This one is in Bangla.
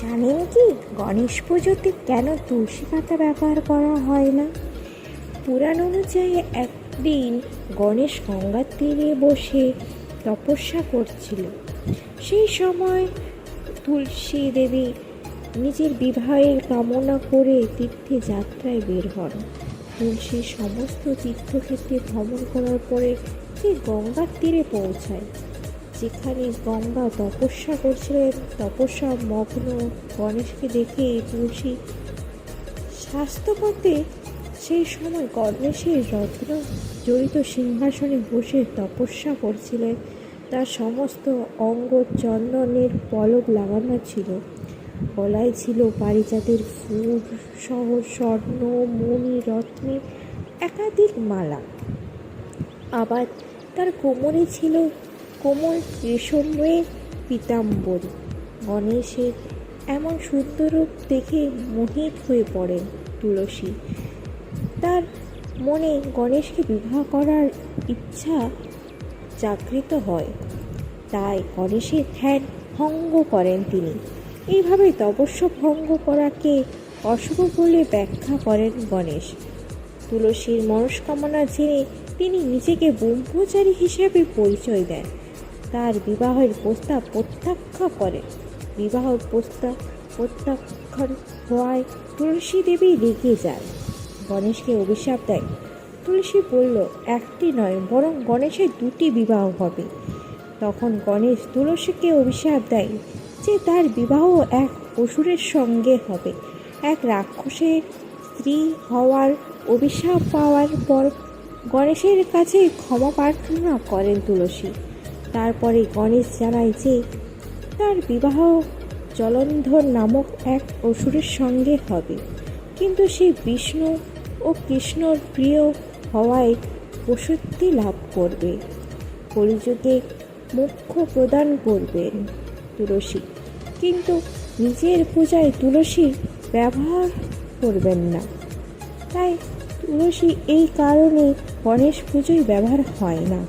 জানেন কি? গণেশ পুজোতে কেন তুলসী পাতা ব্যবহার করা হয় না? পুরাণ অনুযায়ী একদিন গণেশ গঙ্গার তীরে বসে তপস্যা করছিল। সেই সময় তুলসী দেবী নিজের বিবাহের কামনা করে তীর্থে যাত্রায় বের হন। তুলসী সমস্ত তীর্থক্ষেত্রে ভ্রমণ করার পরে সে গঙ্গার তীরে পৌঁছায়। যেখানে গঙ্গা তপস্যা করছিলেন, তপস্যা মগ্ন গণেশকে দেখে তুলসী স্বাস্থ্যপথে সেই সময় গণেশের রত্ন জড়িত সিংহাসনে বসে তপস্যা করছিলেন। তার সমস্ত অঙ্গ চন্দনের পলক লাগানো ছিল। গলায় ছিল পারিজাতের ফুল সহ স্বর্ণ মণি রত্নের একাধিক মালা। আবার তার কোমরে ছিল কোমল রেশমের পীতাম্বরী। গণেশের এমন সুন্দর রূপ দেখে মোহিত হয়ে পড়েন তুলসী। তার মনে গণেশকে বিবাহ করার ইচ্ছা জাগৃত হয়। তাই গণেশের ধ্যান ভঙ্গ করেন তিনি। এইভাবে তপস্য ভঙ্গ করাকে অশুভ বলে ব্যাখ্যা করেন গণেশ। তুলসীর মনস্কামনা জেনে তিনি নিজেকে ব্রহ্মচারী হিসেবে পরিচয় দেন। তার বিবাহের প্রস্তাব প্রত্যাখ্যান করে। বিবাহ প্রস্তাব প্রত্যাখ্যান হওয়ায় তুলসী দেবী রেগে যান। গণেশকে অভিশাপ দেয়। তুলসী বলল, একটি নয়, বরং গণেশের দুটি বিবাহ হবে। তখন গণেশ তুলসীকে অভিশাপ দেয় যে তার বিবাহ এক অসুরের সঙ্গে হবে। এক রাক্ষসের স্ত্রী হওয়ার অভিশাপ পাওয়ার পর গণেশের কাছে ক্ষমা প্রার্থনা করেন তুলসী। তারপরে গণেশ জানায় যে, তার বিবাহ জলন্ধর নামক এক অসুরের সঙ্গে হবে। কিন্তু সে বিষ্ণু ও কৃষ্ণর প্রিয় হওয়ায় প্রসূতি লাভ করবে। কলিযুগে মুখ্য প্রদান করবেন তুলসী। কিন্তু নিজের পূজায় তুলসী ব্যবহার করবেন না। তাই তুলসী এই কারণে গণেশ পুজোয় ব্যবহার হয় না।